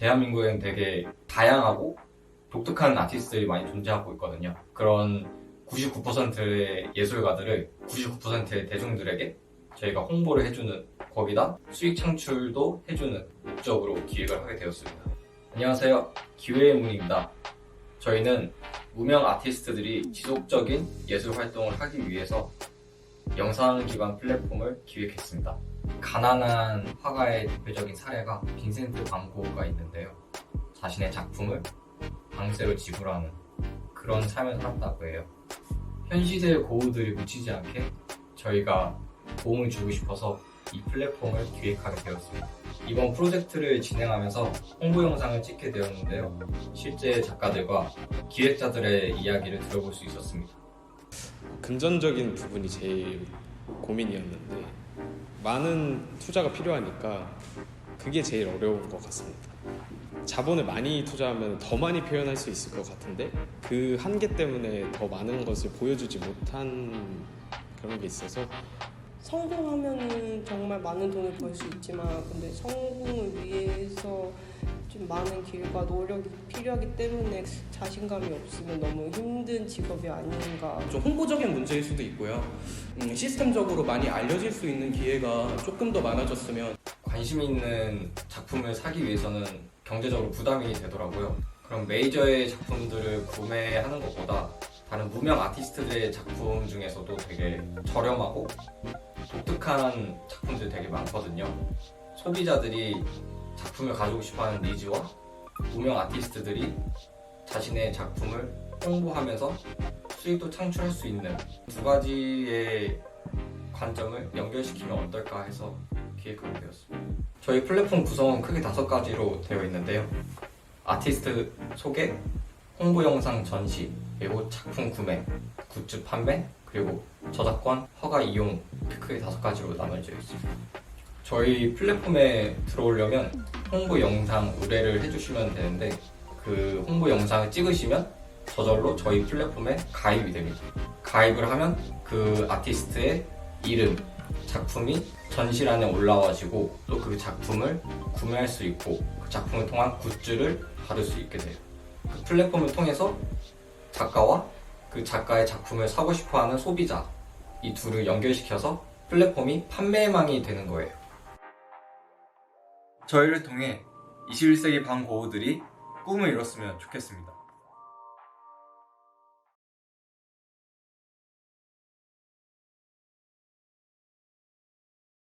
대한민국엔 되게 다양하고 독특한 아티스트들이 많이 존재하고 있거든요. 그런 99%의 예술가들을 99%의 대중들에게 저희가 홍보를 해주는 거기다 수익 창출도 해주는 목적으로 기획을 하게 되었습니다. 안녕하세요. 기회의 문입니다. 저희는 무명 아티스트들이 지속적인 예술 활동을 하기 위해서 영상 기반 플랫폼을 기획했습니다. 가난한 화가의 대표적인 사례가 빈센트 반 고흐가 있는데요. 자신의 작품을 방세로 지불하는 그런 삶을 살았다고 해요. 현 시대의 고흐들이 묻히지 않게 저희가 도움을 주고 싶어서 이 플랫폼을 기획하게 되었습니다. 이번 프로젝트를 진행하면서 홍보 영상을 찍게 되었는데요. 실제 작가들과 기획자들의 이야기를 들어볼 수 있었습니다. 금전적인 부분이 제일 고민이었는데 많은 투자가 필요하니까 그게 제일 어려운 것 같습니다. 자본을 많이 투자하면 더 많이 표현할 수 있을 것 같은데 그 한계 때문에 더 많은 것을 보여주지 못한 그런 게 있어서 성공하면은 정말 많은 돈을 벌 수 있지만 근데 성공을 위해서 좀 많은 길과 노력이 필요하기 때문에 자신감이 없으면 너무 힘든 직업이 아닌가 좀 홍보적인 문제일 수도 있고요. 음, 시스템적으로 많이 알려질 수 있는 기회가 조금 더 많아졌으면 관심 있는 작품을 사기 위해서는 경제적으로 부담이 되더라고요. 그럼 메이저의 작품들을 구매하는 것보다 다른 무명 아티스트들의 작품 중에서도 되게 저렴하고 독특한 작품들이 되게 많거든요. 소비자들이 작품을 가지고 싶어하는 니즈와 무명 아티스트들이 자신의 작품을 홍보하면서 수익도 창출할 수 있는 두 가지의 관점을 연결시키면 어떨까 해서 기획하게 되었습니다. 저희 플랫폼 구성은 크게 다섯 가지로 되어 있는데요. 아티스트 소개, 홍보 영상 전시, 그리고 작품 구매, 굿즈 판매, 그리고 저작권, 허가 이용 크게 다섯 가지로 나눠져 있습니다. 저희 플랫폼에 들어오려면 홍보 영상 의뢰를 해주시면 되는데 그 홍보 영상을 찍으시면 저절로 저희 플랫폼에 가입이 됩니다. 가입을 하면 그 아티스트의 이름, 작품이 전시란에 올라와지고 또 그 작품을 구매할 수 있고 그 작품을 통한 굿즈를 받을 수 있게 돼요. 그 플랫폼을 통해서 작가와 그 작가의 작품을 사고 싶어 하는 소비자 이 둘을 연결시켜서 플랫폼이 판매망이 되는 거예요. 저희를 통해 21세기 반 고우들이 꿈을 이뤘으면 좋겠습니다.